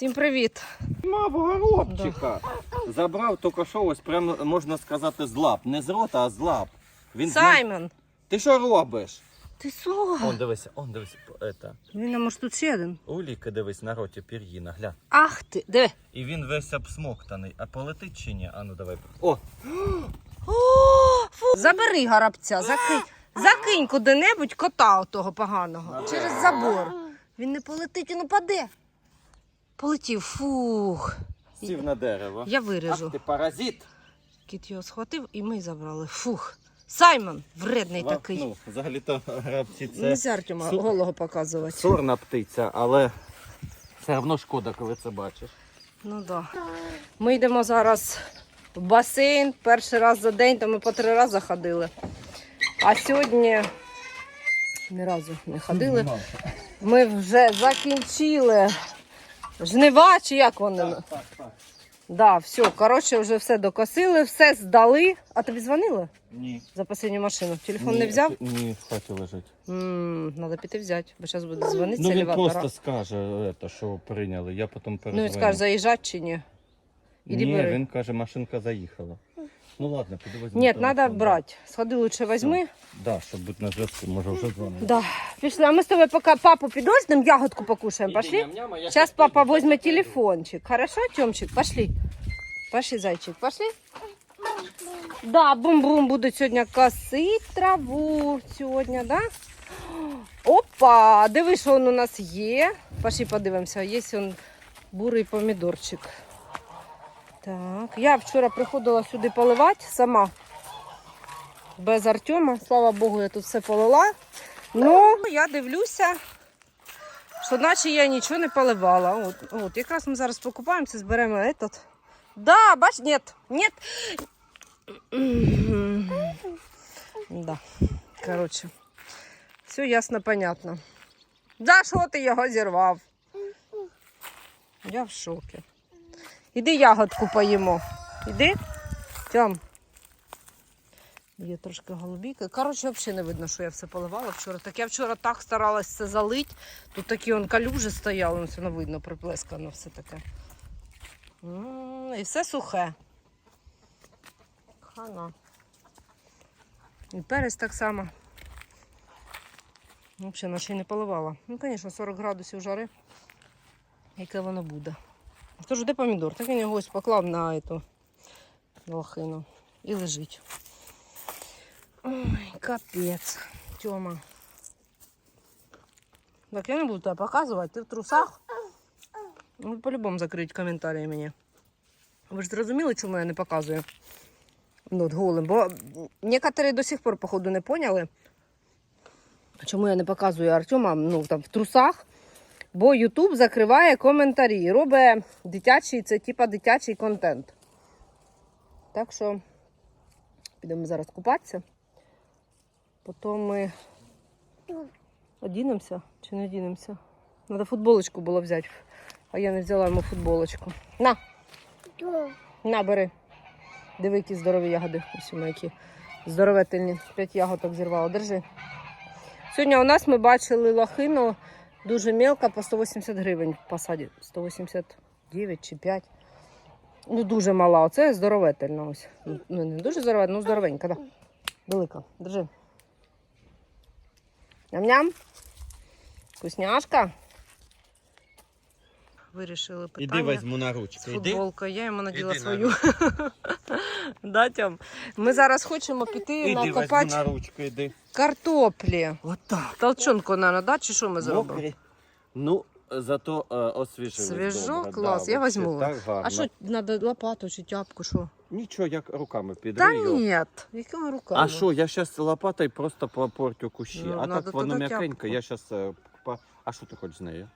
Всім привіт! Мав горобчика. Забрав тільки що ось прямо можна сказати з лап. Не з рота, а з лап. Він Саймон! Ти що робиш? Ти що? Он дивися, он дивись. Это. Він, а може тут ще один? Уліка дивись на роті пір'їна, гля. Ах ти! Диви! І він весь обсмоктаний. А полетить чи ні? А ну давай. О! О, фу. Забери горобця, закинь. Закинь куди-небудь кота отого поганого. Через забор. Він не полетить, він упаде. Полетів, фух. Сів на дерево. Я Ах виріжу. ти паразит. Кіт його схватив і ми забрали. Фух. Саймон, вредний Ва- такий. Ну, взагалі-то грабці це Нельзя Артема Су- голого показувати. сорна птиця, але все одно шкода, коли це бачиш. Ну да. Ми йдемо зараз в басейн перший раз за день, то ми по три рази ходили. А сьогодні ні разу не ходили. Ми вже закінчили жнива, чи як вони? Так, так, так. Да, все, коротше, вже все докосили, все здали. А тобі дзвонили Ні. за останню машину? Телефон не взяв? Ні, в хаті лежить. М, Надо піти взяти, бо зараз буде дзвонити Ну він елеватора. просто скаже, это, що прийняли, я потім Ну він скаже, заїжджати чи ні. Іди Ні, бери. він каже, машинка заїхала. Ну ладно, піду візьму. Ні, телефон, треба брати. Сходи лучше візьми. Да, щоб бути на зв'язку, може вже дзвонити. Да, пішли. А ми з тобою поки папу підождемо, ягодку покушаємо. Пошли? Сейчас папа возьмет телефончик. Хорошо, Тёмчик? Пошли. Пошли, зайчик, пошли. Да, бум-бум будуть сьогодні косить траву. Сьогодні, да? Опа, диви, що він у нас є. Пошли подивимося. Є он бурий помідорчик. Так, я вчора приходила сюди поливати сама. Без Артема. Слава Богу, я тут все полила. Ну, я дивлюся, що наче я нічого не поливала. От, от якраз ми зараз покупаємося, зберемо этот. Да, бач, нет, нет. Да, коротше, все ясно, понятно. За що ти його зірвав? Я в шокі. Іди ягодку поїмо. Іди. Тьом. Є трошки голубіки. Коротше, взагалі не видно, що я все поливала вчора. Так я вчора так старалась це залити. Тут такі он калюжі стояли, все не видно, приплескано все таке. І все сухе. Хана. І перець так само. Взагалі, наче не поливала. Ну, звісно, 40 градусів жари. Яке воно буде. Тож, де помідор? Так він його ось поклав на эту лохину. І лежить. Ой, капець. Тьома. Так я не буду тебе показувати, ти в трусах. Ну, по-любому закриють коментарі мені. Ви ж зрозуміли, чому я не показую? Ну, от голим. Бо некоторі до сих пор, походу, не поняли, чому я не показую Артема ну, там, в трусах. Бо Ютуб закриває коментарі. Робить дитячий, це типа дитячий контент. Так що підемо зараз купатися. Потім ми одінемося чи не одінемося. Треба футболочку було взяти, а я не взяла йому футболочку. На, на, бери. Диви, які здорові ягоди. Ось вони які здоровительні. П'ять ягодок зірвала. Держи. Сьогодні у нас ми бачили лохину дуже мелка по 180 гривень в посаді. 189 чи 5. Ну, дуже мала. Оце здоровительна ось. Ну, не дуже здорова, ну здоровенька, да. Велика. Держи. Ням-ням. Вкусняшка. Вирішили питання. Іди візьму на. Іди. футболкою. Я йому наділа Іди, свою. да, Тьом? Ми зараз хочемо піти накопати на ручку, іди. картоплі. Отак. Толчонку, наверное, да? Чи що ми зробимо? Ну, зато е, освіжили. Свіжо, добре, клас, да, я вообще візьму. Так гарно. А що, треба лопату чи тяпку, що? Нічого, як руками Та підрию. ні, якими руками? А що, я зараз лопатою просто попортю кущі. Ну, а надо так воно тоді м'якенько, тяпку. я зараз... А що ти хочеш з нею?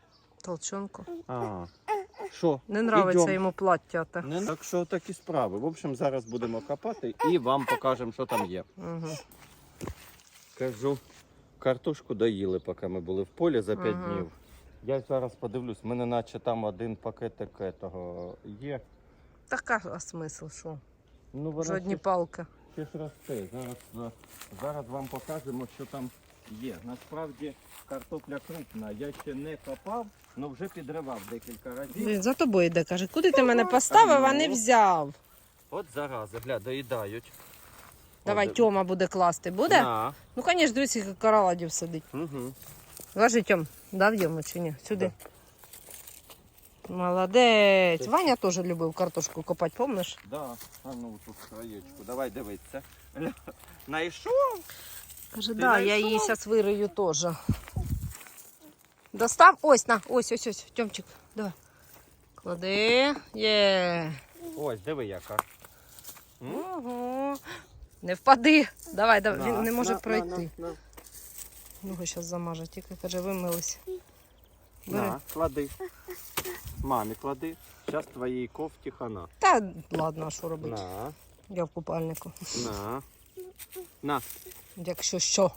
Толчонку. А, що? Не нравиться йому плаття. та. Не, так що такі справи. В общем, зараз будемо копати і вам покажемо, що там є. Угу. Кажу, картошку доїли, поки ми були в полі за 5 Ага. днів. Я зараз подивлюсь, в мене наче там один пакетик того є. Така а смисл, що? Ну, Жодні ще, палки. ще ж росте. Зараз, зараз вам покажемо, що там Є. Насправді картопля крупна. Я ще не копав, але вже підривав декілька разів. За тобою йде, каже, куди ти мене поставив, а не взяв. От зарази, гля, доїдають. Давай, От, Тьома буде класти. Буде? На. Ну, звісно, дивись, як караладів сидить. Угу. Ложи, Тьом, дав йому чи ні? Сюди. Молодець. Ваня теж любив картошку копати, помниш? Да. А ну тут краєчку. Давай дивитися. Найшов? Каже, да, я її зараз вирию теж. Достав? Ось, на, ось, ось, ось, Тьомчик, давай. Клади. Є. Ось, диви яка. М? Ого. Не впади. Давай, давай. На, Він не може на, пройти. На, на, Його зараз замаже, тільки каже, вимились. Бери. на, клади. Мамі клади. Зараз твоїй кофті хана. Та ладно, а що робити? На, Я в купальнику. на. На. Якщо що.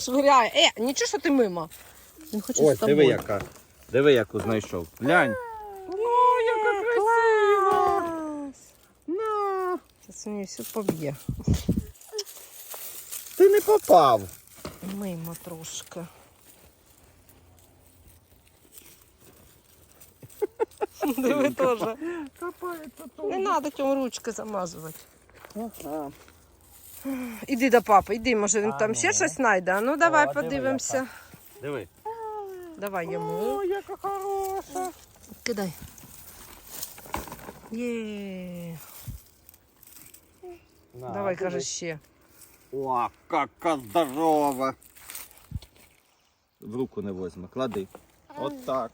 Швиряє. Е, нічого, що ти мимо. Він хоче Ось, з тобою. диви яка. Диви, яку знайшов. Глянь. О, яка красива! На. Це мені все поб'є. Ти не попав. Мимо трошки. Диви теж. Не треба цьому ручки замазувати. Ага. Іди до папи, іди, може він А там ну. ще щось знайде. Ну давай О, диви, подивимося. Диви. Давай йому. яка хороша. Кидай. Є. Давай, каже, ще. О, яка здорова. В руку не возьме, клади. От так.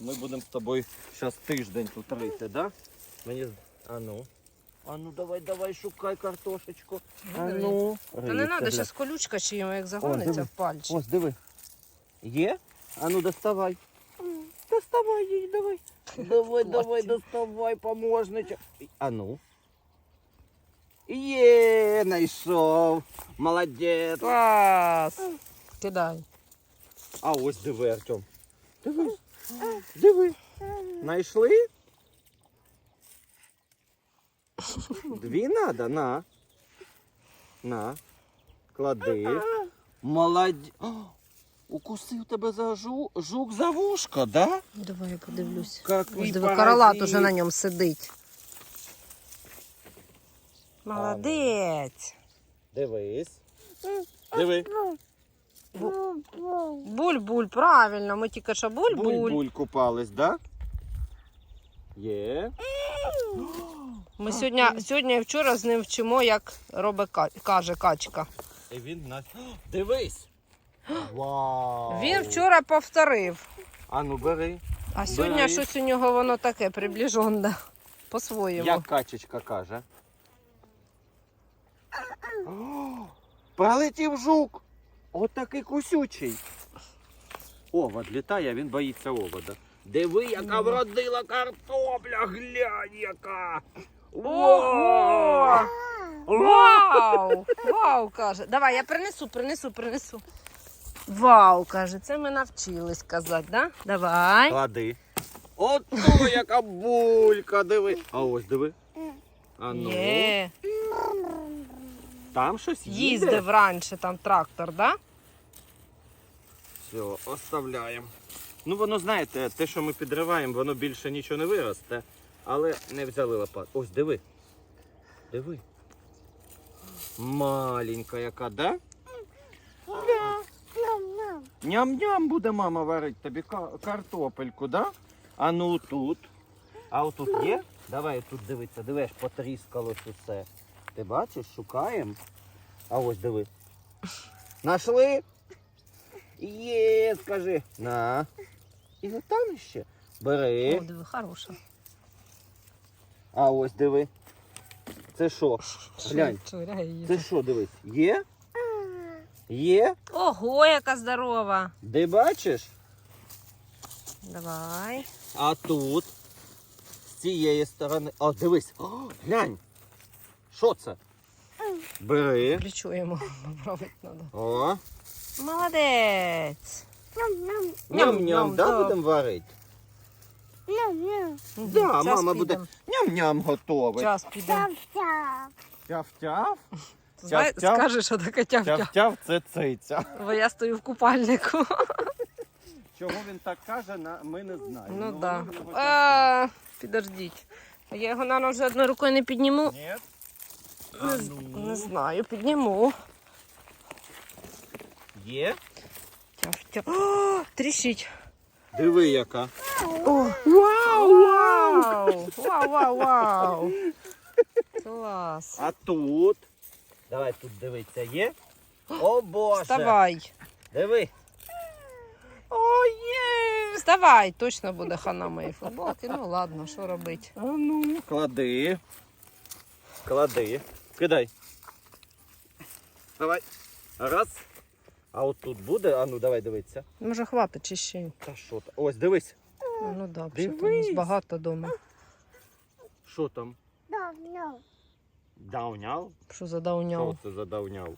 Ми будемо з тобою зараз тиждень тут рити, да? Мені. з- А ну. А ну давай, давай, шукай картошечку. А ну. Та не треба, зараз колючка чи йому як загониться в пальчик. Ось, диви. Є? А ну доставай. Доставай її, давай. Давай, давай, доставай, поможничок. А ну. Є, знайшов. Молодець. Клас! Кидай. А ось диви, Артем. Диви. Диви. Знайшли? Дві надо, на. На. Клади. Молодець. О, Укусив тебе за жу... жук за вушко, да? Давай я подивлюсь. Какий Ось диви, паразит. королат уже на ньому сидить. Молодець. Дивись. Диви. Буль-буль, правильно. Ми тільки що буль-буль. Буль-буль купались, да? Є. Ми сьогодні, сьогодні і вчора з ним вчимо, як робить ка- каже качка. І він на. Дивись. Вау. Він вчора повторив. А ну бери. А сьогодні Бери. щось у нього воно таке приближене. По-своєму. Як качечка каже. О, Пролетів жук. Отакий кусючий. Овод літає, а він боїться овода. Диви, яка вродила картопля, глянь яка. Ого! Вау! Вау, каже. Давай, я принесу, принесу, принесу. Вау, каже, це ми навчились казати, да? Давай. Клади. Ото яка булька, диви. А ось диви. А ну, Є. там щось їде. Їздив раніше там трактор, да? Все, оставляємо. Ну воно, знаєте, те, що ми підриваємо, воно більше нічого не виросте, але не взяли лопат. Ось, диви. Диви. Маленька яка, да? Ням-ням буде мама варити тобі картопельку, да? А ну тут. А отут є? Давай тут дивитися, дивиш, потріскалось усе. Ти бачиш, шукаємо. А ось диви. Нашли? Є, скажи. На. І там ще. Бери. О, диви, хороша. А ось диви. Це що? Глянь. Це що, дивись? Є? Є? Ого, яка здорова. Де бачиш? Давай. А тут. З цієї сторони. О, дивись. О, глянь. Що це? Бери. Плечо йому треба. О. Молодець. Ням-ням, да. будемо варити? Мгм, Да, час мама підем. буде. Ням-ням готовий. Час піде. Тяв-тяв. Знає, Тяв-тяв. скажи, що таке тяв-тяв. Тяв-тяв це циця. Бо я стою в купальнику. Чого він так каже, на- ми не знаємо. Ну воно да. А, підождіть. Я його, напевно, вже одною рукою не підніму. Ні. Не, А ну. не знаю, підніму. Є. Тяв-тяв. О, тріщить. Диви яка. О, вау, вау, вау, вау, вау. Клас. А тут. Давай тут дивиться, є. О Боже. Вставай. Диви. О, є. Вставай, точно буде хана моєї футболки. Ну ладно, що робити. А ну. Клади. Клади. Кидай. Давай. Раз. А от тут буде, а ну давай дивитися. Може хватить чи ще? Та що там? Ось дивись. Ну там Дивись. нас багато вдома. Що там? Дауняв? Що за Що це за давняв?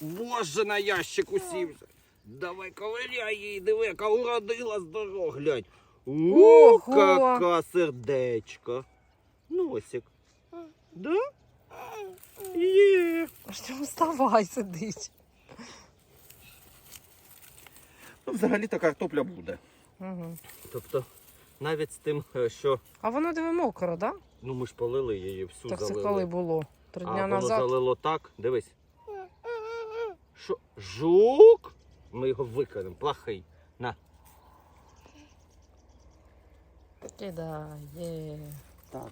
Боже, на ящик усівся. Давай ковиряй її, диви, яка уродила здоров, глянь. Ого. О, яка сердечко. Носик. Да? Є. Артем, вставай, сидить. Ну, взагалі-то картопля буде. Угу. Тобто, навіть з тим, е, що А воно диви мокро, да? ну ми ж полили її, всю Так це залили. коли було? Три а дня воно назад. залило так, дивись. Що? Жук? Ми його викинемо, плохий. На. Кидай, є. Так.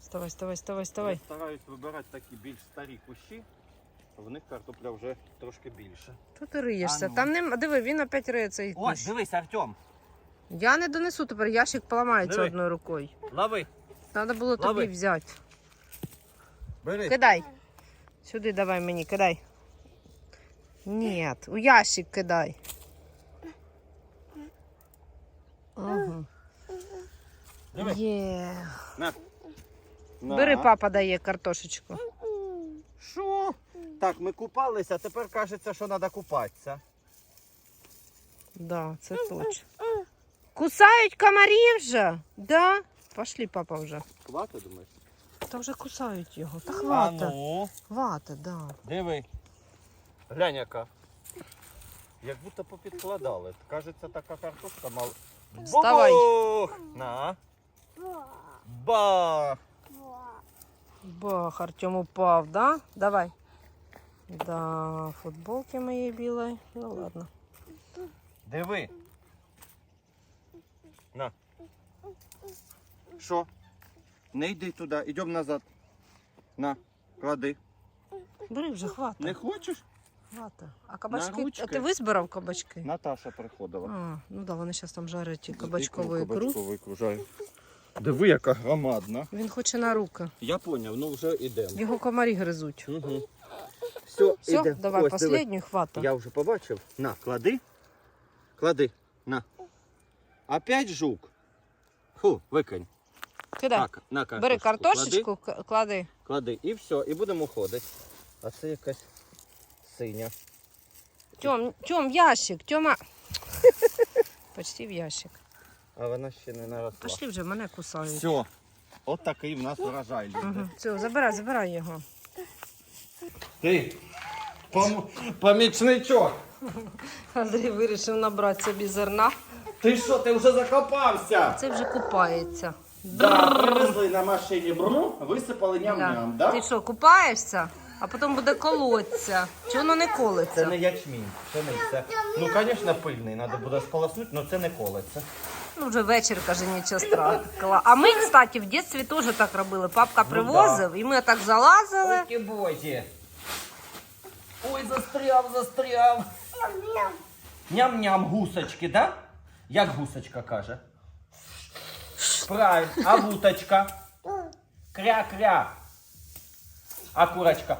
Вставай, вставай, вставай, вставай. Я стараюсь вибирати такі більш старі кущі, в них картопля вже трошки більше. Тут ти риєшся. А ну. Там нема. Диви, він опять риє цей Ось, кущ. дивись, Артем, Я не донесу тепер, ящик поламається Диви. одною рукою. лови. Треба було тобі Лови. взяти. Бери. Кидай. Сюди давай мені, кидай. Ні, у ящик кидай. Диви. Є. На. На. Бери, папа дає картошечку. Що? Так, ми купалися, тепер кажеться, що треба купатися. Да, це точно. Кусають комарі вже? Да? Пошли, папа вже. Хватить, думаєш? Та вже кусають його. Та А хвата. ну, Хвата, да. диви. Глянь яка. Як будто попідкладали. Кажеться, така картошка мала. Вставай. Бабух! На. Бах! Бах, Артем упав, да? Давай. Да, футболки моей білої. Ну ладно. Диви. На. Що? Не йди туди, йдемо назад. На, клади. Бери вже, хвата. Не хочеш? Хвата. А кабачки, ручки. а ти визбирав кабачки? Наташа приходила. А, ну да, вони зараз там жарять ті кабачкову ікру. Кабачкову ікру. Диви, яка громадна. Він хоче на руки. Я поняв, ну вже йдемо. Його комарі гризуть. Угу. Все, Все, іде. давай Ось, последню хвата. Я вже побачив. На, клади. Клади. На. Опять жук. Фу, викинь. Кидай. Так, на картошку. Бери Клади, картошечку, к- клади. клади. І все, і будемо ходити. А це якась синя. Тьом, Тьом, ящик, Тьома. Почти в ящик. А вона ще не наросла. Пошли вже, мене кусають. Все. От такий в нас врожай. Угу. Все, забирай, забирай його. Ти пом... помічничок. Андрій вирішив набрати собі зерна. Ти що, ти вже закопався? Це вже купається. Да, привезли на машині бру, висипали ням-ням, да? Ти що, купаєшся, а потім буде колоться. Чи воно не Це колиться? не ячмінь, пшениця. Ну, звісно, пильний, треба буде сполоснути, але це не колеться. Ну, вже вечір, каже, нічого страшного. А ми, кстати, в дитинстві теж так робили. Папка Ну, привозив, і ми так залазили. Ой, бозі. Ой, застряв, застряв. Ням-ням, гусочки, да? Як гусочка каже? Правильно. А вуточка? Кря-кря. А курочка?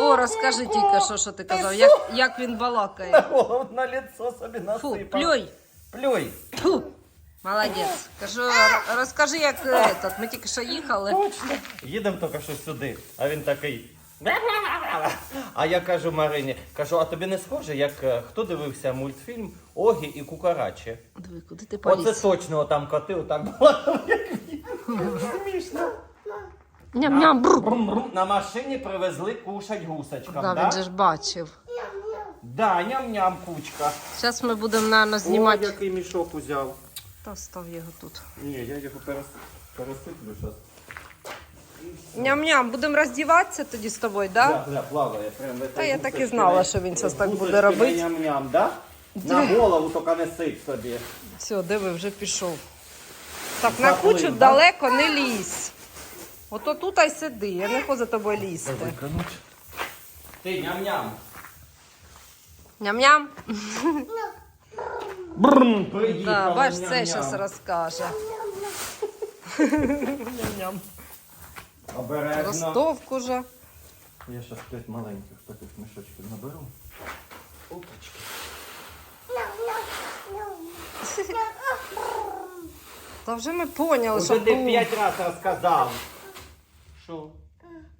О, розкажи тільки, що, що ти казав, як, як він балакає. На лицо собі Фу, плюй. Плюй. Фу. Молодець. Кажу, розкажи, як е, этот, ми тільки що їхали. Точно. Їдемо тільки що сюди, а він такий. А я кажу Марині, кажу, а тобі не схоже, як е, хто дивився мультфільм Огі і Кукарачі? Диви, куди ти Оце точно там коти отак балакали, як. Смішно. Ням-ням. Брум-брум. На машині привезли кушать гусочкам, Да, він же ж бачив. Да, ням-ням кучка. Зараз ми будемо, мабуть, О, знімати. який мішок узяв. Та став його тут. Ні, я його перес... пересиплю зараз. Ням-ням, будемо роздіватися тоді з тобою, так? Да? Да, да, плаває. Прям в Та я так і знала, що він зараз так буде робити. на Ням-ням, да? На голову тільки не сип собі. Все, диви, вже пішов. Так, на Заплив, кучу да? далеко не лізь. Ото тут й сиди, я не хочу за тобою лізти. Ти ням-ням. Ням-ням. Приїхала, Да, бач, це зараз розкаже. Ням-ням. Обережно. Ростовку же. Я зараз п'ять маленьких таких мішочків наберу. Опачки. Та вже ми поняли, що Уже ти був. п'ять разів розказав. Що?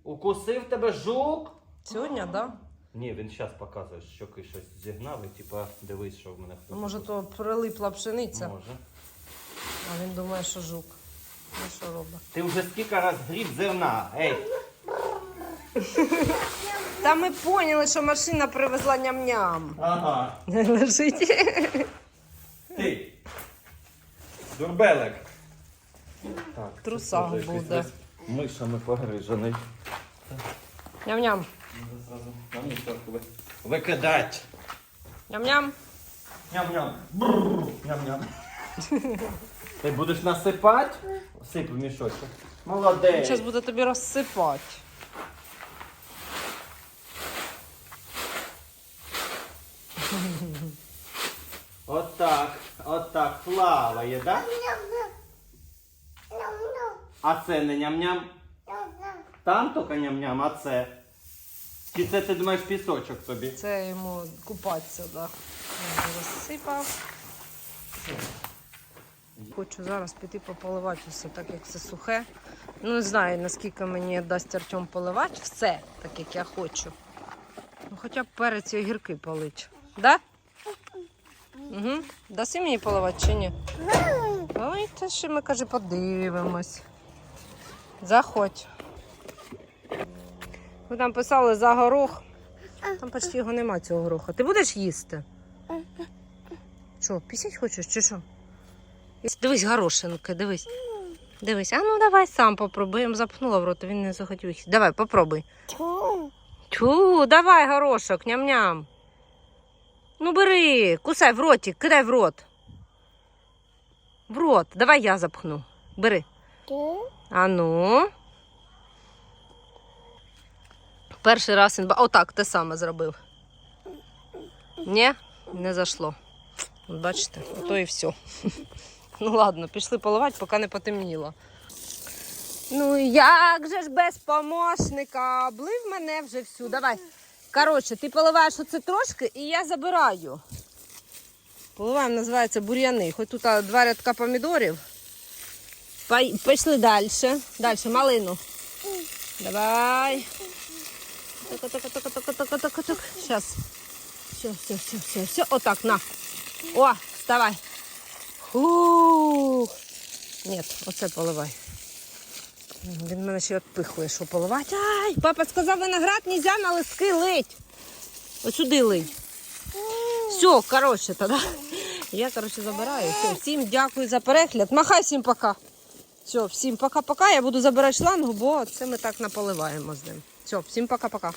Укусив тебе жук? Сьогодні, так? Да? Ні, він зараз показує, що щоки щось зігнав і типа дивись, що в мене Ну, Може, то прилипла пшениця, Може. а він думає, що жук. Ну що робить? Ти вже скільки раз гріб зерна. Ей, Та ми поняли, що машина привезла ням-ням. ага. Лежить. Ти. Дурбелек. Так, Трусах якийсь буде. Мишами погрижений. Ням-ням. Треба зразу на мусорку ви- викидать. Ням-ням. Ням-ням. Бррр. Ням-ням. Ти будеш насипати? Сип в мішочок. Молодець. Зараз буде тобі розсипати. Отак, отак плаває, да? А це не ням-ням? Там тільки ням-ням, а це. Чи це ти думаєш пісочок тобі? Це йому купатися, так. Да. Розсипав. Хочу зараз піти пополивати все, так як це сухе. Ну, не знаю, наскільки мені дасть Артем поливати все, так як я хочу. Ну, хоча б перець і огірки полить. Да? Угу. Даси мені поливати чи ні? Ой, та ще ми, каже, подивимось. Заходь. Ви там писали за горох. Там почти його нема цього гороха. Ти будеш їсти? Що, пісять хочеш чи що? Дивись, горошинки, дивись. Дивись, а ну давай сам попробуй. Я йому запхнула в рот, він не захотів. Давай, попробуй. Тю, давай горошок, ням-ням. Ну бери, кусай в ротик, кидай в рот. В рот. Давай я запхну. Бери. А ну. Перший раз він. Отак, те саме зробив. Ні, не зайшло. Бачите, ото і все. Ну ладно, пішли поливати, поки не потемніло. Ну як же ж без помощника? Облив мене вже всю. Давай. Коротше, ти поливаєш оце трошки і я забираю. Поливаємо, називається бур'яни. Хоч тут два рядка помідорів. Пішли далі. Далі, малину. Давай. Так, так, так, так, так, так, так, так. Сейчас. Все, все, все, все, все. Отак, на. О, вставай. Фух. Ні, оце поливай. Він мене ще відпихує, що поливати. Ай, папа сказав, виноград нельзя на листки лить. Ось сюди лить. Все, коротше, тоді. Я, коротше, забираю. Все, всім дякую за перегляд. Махай всім пока. Все, всім пока-пока. Я буду забирати шлангу, бо це ми так наполиваємо з ним. Все, всім пока-пока.